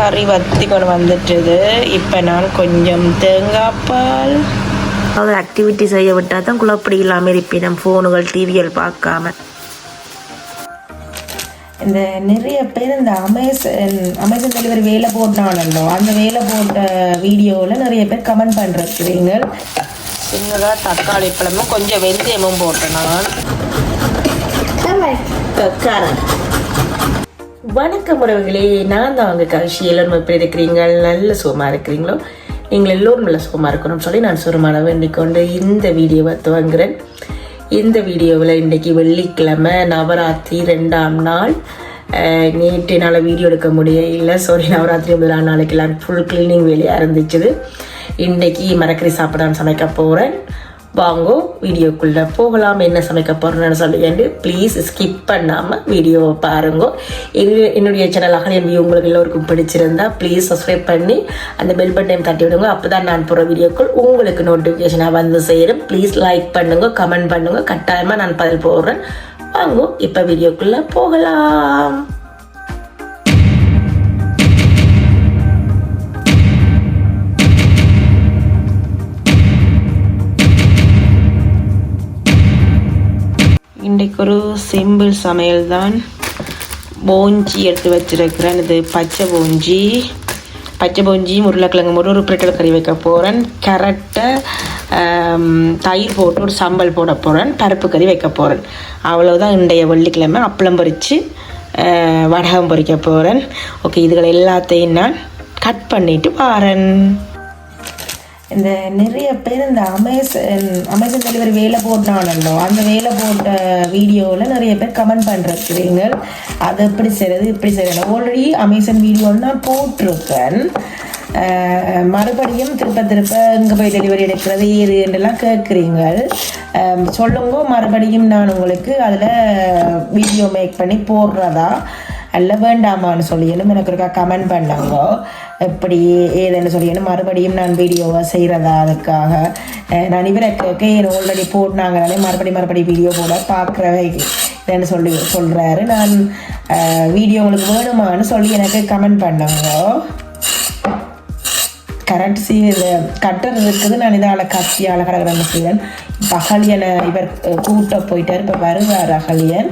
கறி வத்தி கொண்டு வந்துட்டுது. இப்போ நான் கொஞ்சம் தேங்காய் பால். அவர் ஆக்டிவிட்டி செய்ய விட்டால் தான் குழப்படி இல்லாமல் இருப்பினம் ஃபோனுகள் டிவிகள் பார்க்காம. இந்த நிறைய பேர் இந்த அமேசான் அமேசான் டெலிவரி வேலை போட்டானല്ലോ அந்த வேலை போட்ட வீடியோவில் நிறைய பேர் கமெண்ட் பண்ணிருக்கிறீங்க சின்னதாக தக்காளி பழமும் கொஞ்சம் வெந்தயமும் போட்டேன் நான். கக்காரன் வணக்கம் உறவுகளே நான் தான் அவங்க கழிச்சி எல்லோரும் எப்படி இருக்கிறீங்க? நல்ல சுகமாக இருக்கிறீங்களோ? நீங்கள் எல்லோரும் நல்ல சுகமாக இருக்கணும்னு சொல்லி நான் சுரமான வேண்டிக் கொண்டு இந்த வீடியோவை துவங்குறேன். இந்த வீடியோவில் இன்றைக்கி வெள்ளிக்கிழமை நவராத்திரி ரெண்டாம் நாள். நேற்று என்னால் வீடியோ எடுக்க முடியல. சாரி நவராத்திரி முதலாம் நாளைக்கு எல்லாம் ஃபுல் க்ளீனிங் வேலையாக இருந்துச்சு. இன்றைக்கி மரக்கறி சாப்பிடாம சமைக்க போகிறேன் வாங்கோ வீடியோக்குள்ளே போகலாம் என்ன சமைக்க போகிறேன்னு சொல்லிட்டு ப்ளீஸ் ஸ்கிப் பண்ணாமல் வீடியோவை பாருங்க. என்னுடைய என்னுடைய சேனல் அகலியன் வியூ உங்களுக்கு எல்லோருக்கும் பிடிச்சிருந்தா ப்ளீஸ் சப்ஸ்கிரைப் பண்ணி அந்த பெல் பட்டன் தட்டி விடுங்க. அப்போ தான் நான் போகிற வீடியோக்கள் உங்களுக்கு நோட்டிஃபிகேஷனாக வந்து சேரும். ப்ளீஸ் லைக் பண்ணுங்க கமெண்ட் பண்ணுங்க. கட்டாயமாக நான் பதில் போடுறேன். வாங்கோ இப்போ வீடியோக்குள்ளே போகலாம். இன்றைக்கு ஒரு சிம்பிள் சமையல் தான் போஞ்சி எடுத்து வச்சிருக்கிறேன். இது பச்சை போஞ்சி. பச்சை போஞ்சி உருளைக்கிழங்கு ஒரு ஒரு பிரிட்டல் கறி வைக்க போகிறேன் கரெக்டை தயிர் போட்டு ஒரு சம்பல் போட போகிறேன் பருப்பு கறி வைக்க போகிறேன் அவ்வளோதான் இன்றைய வெள்ளிக்கிழமை. அப்பளம் பொரித்து வடகம் பொறிக்க போகிறேன் ஓகே இதுகள் எல்லாத்தையும் நான் கட் பண்ணிட்டு வாரேன். இந்த நிறைய பேர் இந்த அமேசான் அமேசான் டெலிவரி வேலை போட்டானோ அந்த வேலை போட்ட வீடியோவில் நிறைய பேர் கமெண்ட் பண்ணுறீங்க அது எப்படி செய்கிறது இப்படி செய்யறது. ஆல்ரெடி அமேசான் வீடியோ நான் போட்டிருக்கேன். மறுபடியும் திருப்ப திருப்ப இங்கே போய் டெலிவரி எடுக்கிறது ஏது என்றெல்லாம் கேட்குறீங்க. சொல்லுங்க மறுபடியும் நான் உங்களுக்கு அதில் வீடியோ மேக் பண்ணி போடுறதா? அல்ல வேண்டாமான்னு சொல்லியனும் எனக்கு ஒருக்கா கமெண்ட் பண்ணாங்க. எப்படி ஏதுன்னு சொல்லியனும் மறுபடியும் நான் வீடியோவை செய்கிறதா அதுக்காக. நான் இவரை கேட்க ஆல்ரெடி போட்டாங்கனாலே மறுபடியும் மறுபடியும் வீடியோ போட பார்க்குறவே இதுன்னு சொல்லி சொல்கிறாரு நான் வீடியோ உங்களுக்கு வேணுமான்னு சொல்லி எனக்கு கமெண்ட் பண்ணாங்க. கரண்ட் இது கட்டர் இருக்குது. நான் இதால் கத்தி கடற்கரை செய்வேன். இப்போ அகலியனை இவர் கூட்ட போயிட்டார். இப்போ வருவார் அகலியன்.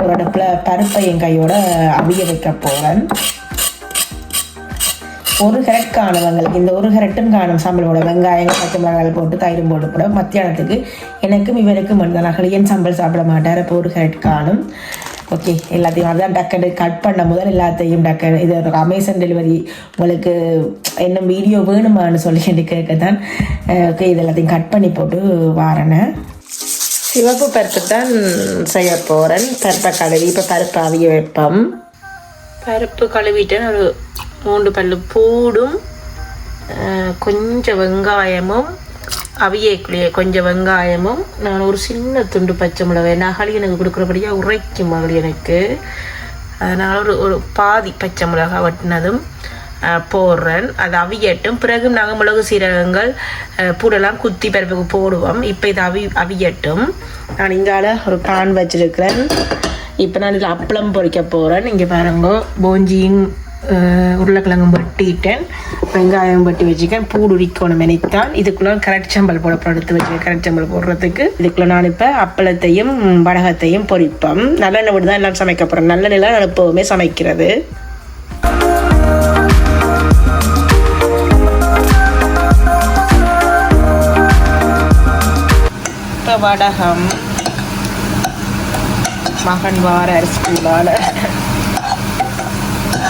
ஒரு அடுப்பில் பருப்பை என் கையோட அவிய வைக்க போகிறேன் ஒரு கரெக்ட் காணவங்கள் இந்த ஒரு கரெக்டும் காணும் சம்பளோட வெங்காயம் பச்சை மிளகாய் போட்டு தயிரும் போட்டு கூட மத்தியானத்துக்கு எனக்கும் இவருக்கும் மனிதனாக அகலியன் சம்பல் சாப்பிட மாட்டார் அப்போ ஒரு கரெக்ட் காணும். ஓகே எல்லாத்தையும் அதான் டக்குன்னு கட் பண்ண முதல் எல்லாத்தையும் டக்கு இது ஒரு அமேசான் டெலிவரி உங்களுக்கு என்ன வீடியோ வேணுமான்னு சொல்லி கேட்க தான் ஓகே இது எல்லாத்தையும் கட் பண்ணி போட்டு வாரனேன் சிவப்பு பருப்பு தான் செய்ய போகிறேன் பருப்பை கழுவி இப்போ பருப்பு அவிய வைப்போம். பருப்பு கழுவிட்டேன். ஒரு மூன்று பல்லு பூடும் கொஞ்சம் வெங்காயமும் அவியக்குள்ளேயே கொஞ்சம் வெங்காயமும் நான் ஒரு சின்ன துண்டு பச்சை மிளகாய் நகலி எனக்கு கொடுக்குறபடியாக உரைக்கும் மகள் எனக்கு. அதனால் ஒரு ஒரு பாதி பச்சை மிளகாய் வட்டினதும் போடுறேன் அது அவியட்டும். பிறகு நாங்கள் மிளகு சீரகங்கள் பூடெல்லாம் குத்தி பருப்புக்கு போடுவோம். இப்போ இது அவி அவியட்டும். நான் இங்கால ஒரு பான் வச்சிருக்கிறேன். இப்போ நான் இதில் அப்பளம் பொறிக்க போகிறேன் இங்கே பாருங்க போஞ்சியும் உருளைக்கிழங்கும் வெட்டிட்டேன். வெங்காயம் வெட்டி வச்சுக்கேன் பூடு உரிக்கணும் நினைத்தான். இதுக்குள்ள கரெக்ட் சம்பல் போட போட எடுத்து வச்சுக்கேன் கரெக்ட் சம்பல் போடுறதுக்கு. இதுக்குள்ள நான் இப்போ அப்பளத்தையும் வடகத்தையும் பொரிப்போம் நல்லெண்ணெய் விட்டு தான் எல்லாம் சமைக்க போகிறேன் நல்லெண்ணெய் நான் எப்போவுமே சமைக்கிறது. இப்போ வடகம் மகன் வார ஸ்கூலால்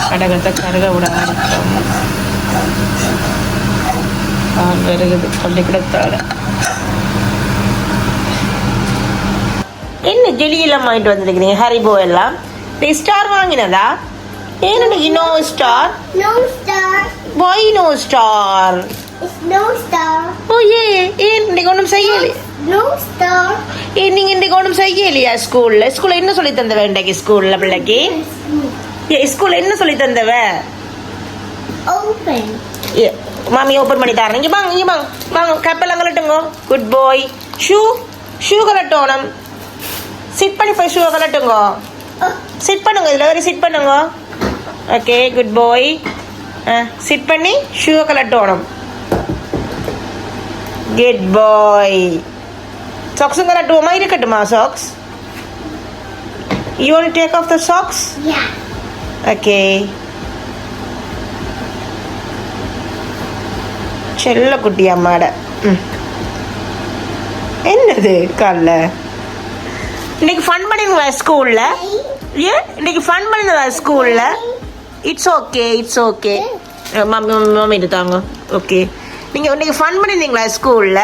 வடகத்தை கருக விட ஆரம்பித்தோம். வருகுது பள்ளிக்கூடத்தால். என்ன ஜெலியெல்லாம் வாங்கிட்டு வந்துருக்கிறீங்க? ஹரிபோ எல்லாம்? நீ ஸ்டார் வாங்கினதா? ஏன்னு no star No star. Why no star No star. ஏன் இன்னைக்கு ஒன்றும் செய்யலை. No star. ஏ நீங்க இன்னைக்கு ஒன்றும் செய்யலையா ஸ்கூல்ல ஸ்கூல்ல என்ன சொல்லி தந்தவ இன்றைக்கு ஸ்கூல்ல பிள்ளைக்கு? ஏ ஸ்கூல்ல என்ன சொல்லி தந்தவ? Open. ஏ, மாமி ஓப்பன் பண்ணி தரேன். இங்க வாங்க இங்க வாங்க. வாங்க கப்பெல்லாம் கலட்டுங்க குட் பாய் ஷூ ஷூ கலட்டோணும் சிட் பண்ணி போய் ஷூ கலட்டுங்க சிட் பண்ணுங்க இதில் வரை சிட் பண்ணுங்க. ஓகே குட் பாய் சிட் பண்ணி ஷூவை கலட்டோணும் குட் பாய் சாக்ஸும் கலட்டுவோமா இருக்கட்டுமா socks you want take off the socks Yeah. Okay செல்ல குட்டி அம்மாட ம். என்னது காலைல இன்னைக்கு ஃபன் பண்ணிங்களா ஸ்கூலில் ஏன் இன்னைக்கு ஃபன் பண்ணிங்களா ஸ்கூலில் it's okay it's okay mummy mummy எடுத்தாங்க ஓகே நீங்கள் இன்னைக்கு ஃபன் பண்ணியிருந்தீங்களா ஸ்கூலில்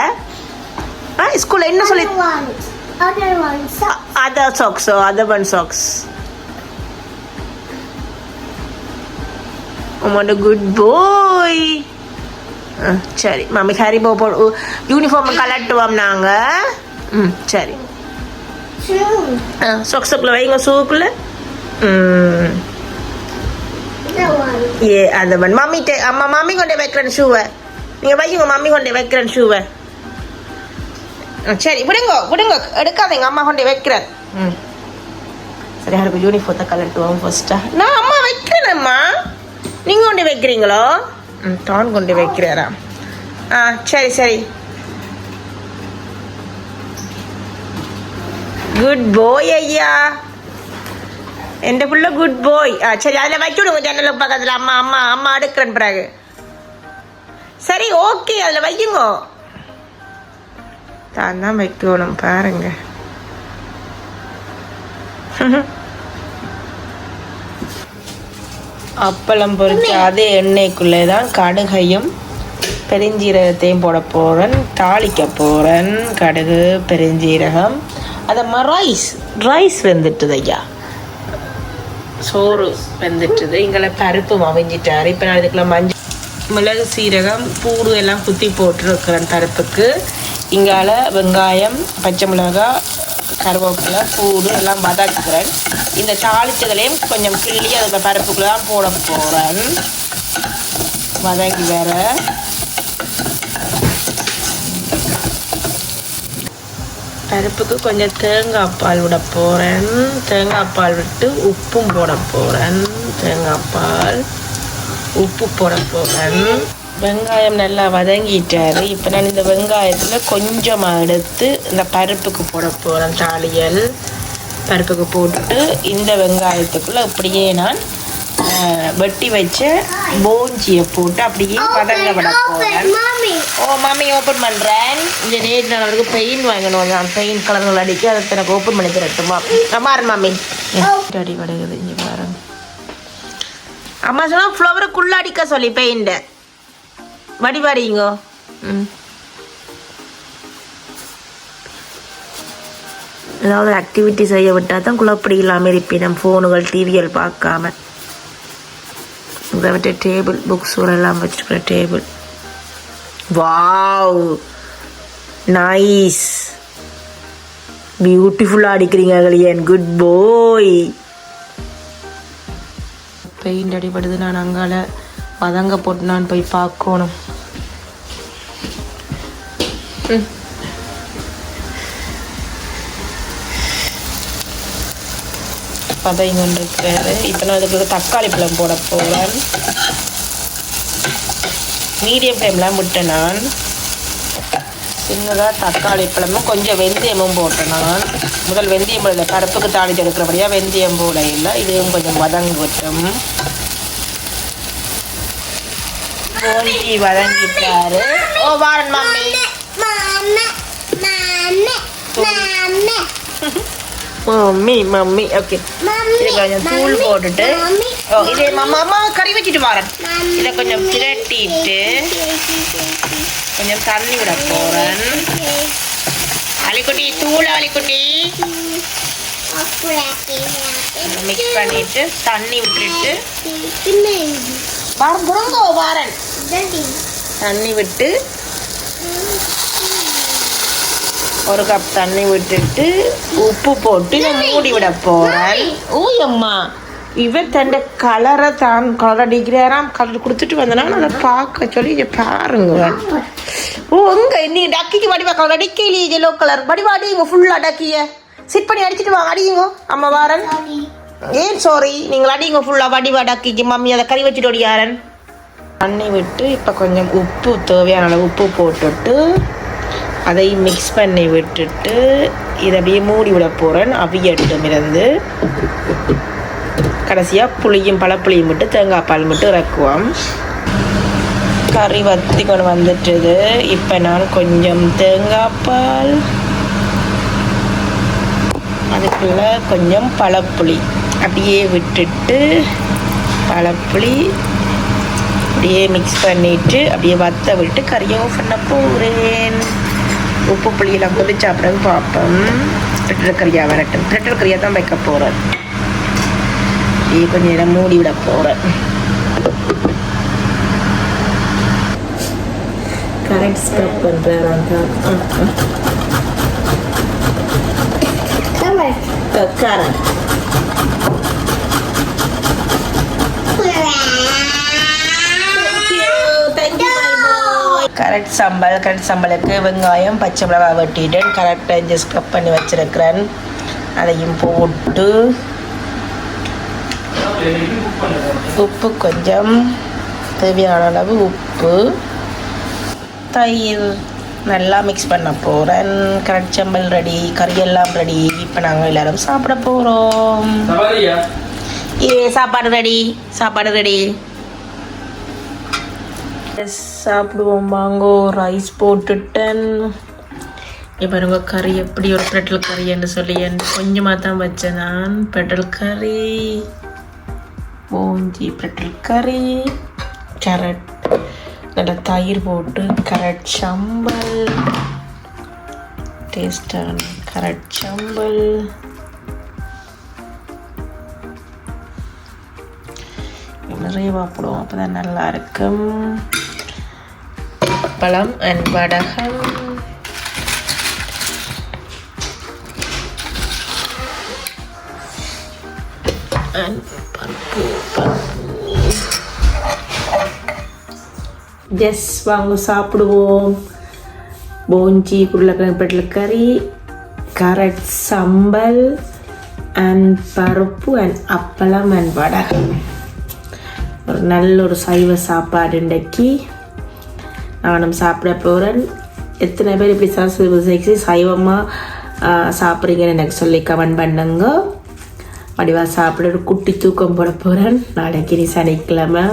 ஆ ஸ்கூலில் என்ன சொல்லி Other ones. Other ones. Other சாக்ஸோ other one socks உம்மோட குட் பாய் சரி. மம்மி ஹரி போ யூனிஃபார்ம் கலட்டுவோம் நாங்கள் ம் சரி. சொக்ஸுக்குள்ள வைங்க one. ஏ அந்த மம்மி டே அம்மா மம்மி கொண்டே வைக்கிறேன் ஷூவை நீங்கள் வையுங்க மம்மி கொண்டே வைக்கிறேன் ஷூவை சரி விடுங்க விடுங்க. எடுக்காத எங்கள் அம்மா கொண்டே வைக்கிறேன். ம். சரி அடுப்பு யூனிஃபார்த்தை கலட்டு வாங்க ஃபர்ஸ்ட்டாக நான் அம்மா வைக்கிறேனம்மா. நீங்கள் கொண்டு வைக்கிறீங்களோ? ம் டான் கொண்டு வைக்கிறாரா? ஆ சரி சரி. குட் போய் ஐயா. எண்டை பிள்ளை குட் போய் ஆ சரி ശരി வைக்க விடுங்க ജനലും பக்கத்தில். அம்மா அம்மா அம்மா எடுக்கிறேன் பிறகு. சரி ஓகே அதில் வையுங்க. தான் தான் வைக்கணும் பாருங்க. அப்பளம் பொரிச்ச அதே எண்ணெய்க்குள்ளே தான் கடுகையும் பெருஞ்சீரகத்தையும் போட போகிறேன் தாளிக்க போகிறேன் கடுகு பெருஞ்சீரகம் அதம்மா ரைஸ் ரைஸ் வெந்துட்டுது ஐயா. சோறு வெந்துட்டுது. இங்கே பருப்பு மவிஞ்சிட்டாரு இப்போ நான் இதுக்குள்ள மஞ்சள் மிளகு சீரகம் பூடு எல்லாம் குத்தி போட்டுருக்கிறேன் பருப்புக்கு இங்கால வெங்காயம் பச்சை மிளகாய் கருவேப்பிலை பூடு எல்லாம் வதக்குறேன். இந்த தாளிச்சதுலேயும் கொஞ்சம் கிள்ளி அதுக்கு பருப்புக்குள்ள தான் போட போகிறேன் வதக்கி வேற. பருப்புக்கு கொஞ்சம் தேங்காய் பால் விட போகிறேன் தேங்காய் பால் விட்டு உப்பும் போட போகிறேன் தேங்காய் பால். உப்பு போட போகிறேன் வெங்காயம் நல்லா வதங்கிட்டாரு. இப்போ நான் இந்த வெங்காயத்தில் கொஞ்சமாக எடுத்து இந்த பருப்புக்கு போட போகிறேன் தாளியல் பருப்புக்கு போட்டுட்டு இந்த வெங்காயத்துக்குள்ளே அப்படியே நான் வெட்டி வச்ச போஞ்சியை போட்டு அப்படியே வதங்க விட போகிறேன். ஓ மம்மி ஓப்பன் பண்ணுறேன் இந்த நேற்று நான் அவருக்கு பெயின் வாங்கணும். நான் பெயின் கலர்கள் அடிக்க அதை எனக்கு ஓப்பன் பண்ணி தரட்டுமா அம்மாரு மம்மி அடி கிடைக்குது இங்கே பாருங்க. அம்மா சொன்னா ஃப்ளவருக்குள்ள அடிக்க சொல்லி பெயிண்ட வடிவாரிங்கோ ம். ஏதாவது ஆக்டிவிட்டி செய்ய விட்டால் தான் குழப்படி இல்லாமல் இருப்பினம் ஃபோனுகள் டிவிகள் பார்க்காம. இதை விட்டு டேபிள் புக்ஸ் எல்லாம் வச்சுருக்கிற டேபிள் வாவ் நைஸ் பியூட்டிஃபுல்லாக அடிக்கிறீங்க அகலியன். குட் போய் பெயிண்ட் அடிபடுது. நான் அங்கால பதங்க போட்டு நான் போய் பார்க்கணும். ம். ஒன்று கொண்டிருக்கிறாரு இப்போ நான் அதுக்கு தக்காளி பழம் போட போகிறேன் மீடியம் ஃப்ளேம்லாம் விட்டேன் நான். சின்னதாக தக்காளி பழமும் கொஞ்சம் வெந்தயமும் போட்டேன் நான் முதல் வெந்தயம் போடல பருப்புக்கு தாளிச்சு எடுக்கிறபடியாக வெந்தயம் போட இல்லை இதுவும் கொஞ்சம் வதங்கட்டும். போஞ்சி வதங்கிட்டாரு. ஓ வாரன் மம்மி மம்மி மம்மி ஓகே. இது கொஞ்சம் தூள் போட்டுட்டு ஓ இது மாமா கறி வச்சுட்டு வாரன். இதை கொஞ்சம் பிரட்டிட்டு கொஞ்சம் தண்ணி விட போகிறேன் அலிக்குட்டி தூள் அலிக்குட்டி. மிக்ஸ் பண்ணிட்டு தண்ணி விட்டுட்டு வாரம் வாரன். தண்ணி விட்டு ஒரு கப் தண்ணி விட்டுட்டு உப்பு போட்டு மூடி விட போறேன். ஊயம்மா இவர் தண்ட கலரை தான் கலர் அடிக்கிறாராம் கலர் கொடுத்துட்டு வந்தனா அதை பார்க்க சொல்லி இதை பாருங்க. ஓ உங்க நீ டக்கிக்கு வடிவா கலர் அடிக்கலையே எல்லோ கலர் வடிவா அடிங்க ஃபுல்லா டக்கிய. சிட் பண்ணி அடிச்சிட்டு வாங்க அடியுங்க அம்மா வாரன். ஏன் சாரி நீங்கள் அடிங்க ஃபுல்லாக வடிவா டக்கிக்கு. மம்மி அதை கறி வச்சுட்டு ஓடியாரன் தண்ணி விட்டு இப்போ கொஞ்சம் உப்பு தேவையான அளவு உப்பு போட்டுட்டு அதை மிக்ஸ் பண்ணி விட்டுட்டு இதை அப்படியே மூடி விட போகிறேன் அவியட்டும் இருந்து கடைசியாக புளியும் பழப்புளியும் மட்டும் தேங்காய் பால் மட்டும் இறக்குவோம். கறி வத்தி கொண்டு வந்துட்டுது. இப்போ நான் கொஞ்சம் தேங்காய் பால் அதுக்குள்ள கொஞ்சம் பழப்புளி. அப்படியே விட்டுட்டு பழப்புளி அப்படியே மிக்ஸ் பண்ணிட்டு அப்படியே வத்த விட்டு கறியை ஆஃப் பண்ண போகிறேன் உப்பு புளியெல்லாம் கொதிச்சு அப்புறம் பார்ப்போம். பிரெட்டர் கறியாக வரட்டும். பிரெட்டர் கறியாக தான் வைக்க போகிறேன் கொஞ்சம் நேரம் மூடி விட போகிறேன் correct stop on. Correct correct Chambal correct சம்பளுக்கு வெங்காயம் பச்சை மிளகாய் வெட்டிட்டு கரெக்டாக இஞ்சி ஸ்க்ரப் பண்ணி வச்சிருக்கிறேன் அதையும் போட்டு உப்பு கொஞ்சம். தேவையான அளவு உப்பு. தயிர் நல்லா மிக்ஸ் பண்ண போகிறேன் கரெக்ட் சம்பல் ரெடி கறியெல்லாம் ரெடி இப்போ நாங்கள் எல்லாரும் சாப்பிட போகிறோம் ஏ சாப்பாடு ரெடி சாப்பாடு ரெடி சாப்பிடுவோம். வாங்கோ ரைஸ் போட்டுட்டேன். இப்போ பாருங்க கறி எப்படி ஒரு பெட்ரோல் கறின்னு சொல்லி கொஞ்சமாக தான் வச்சேன் நான். பெட்ரோல் கறி பூஞ்சி பெட்ரோல் கறி கேரட் நல்லா தயிர் போட்டு கேரட் சம்பல் டேஸ்டான கேரட் சம்பல். நிறைய போடுவோம் அப்போ தான் நல்லா இருக்கும். பழம் அண்ட் வடகம். எஸ் வாங்க சாப்பிடுவோம். போஞ்சி உருளைக்கிழங்கு பெட்டில் கறி கரட் சம்பல் அண்ட் பருப்பு அண்ட் அப்பளம் அண்ட் வடகம். ஒரு நல்ல ஒரு சைவ சாப்பாடு இன்றைக்கு. நானும் சாப்பிட போகிறேன் எத்தனை பேர் இப்படி சைவமாக சாப்பிட்றீங்கன்னு எனக்கு சொல்லி கமெண்ட் பண்ணுங்க. வடிவா சாப்பிட ஒரு குட்டி தூக்கம் போட போகிறேன் நாளைக்கு நீ சனிக்கிழமை.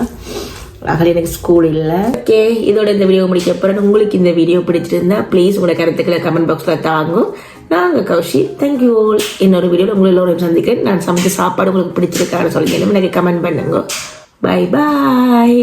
அகல் எனக்கு ஸ்கூல் இல்லை. ஓகே இதோட இந்த வீடியோ முடிக்க போகிறேன் உங்களுக்கு இந்த வீடியோ பிடிச்சிருந்தா ப்ளீஸ் உங்களோட கருத்துக்களை கமெண்ட் பாக்ஸில் தாங்கும் நாங்கள் கௌஷி தேங்க்யூ ஆல் இன்னொரு வீடியோவில் உங்களை எல்லோரும் சந்திக்கிறேன். நான் சமைச்ச சாப்பாடு உங்களுக்கு பிடிச்சிருக்கான்னு சொல்லி எனக்கு கமெண்ட் பண்ணுங்க. Bye bye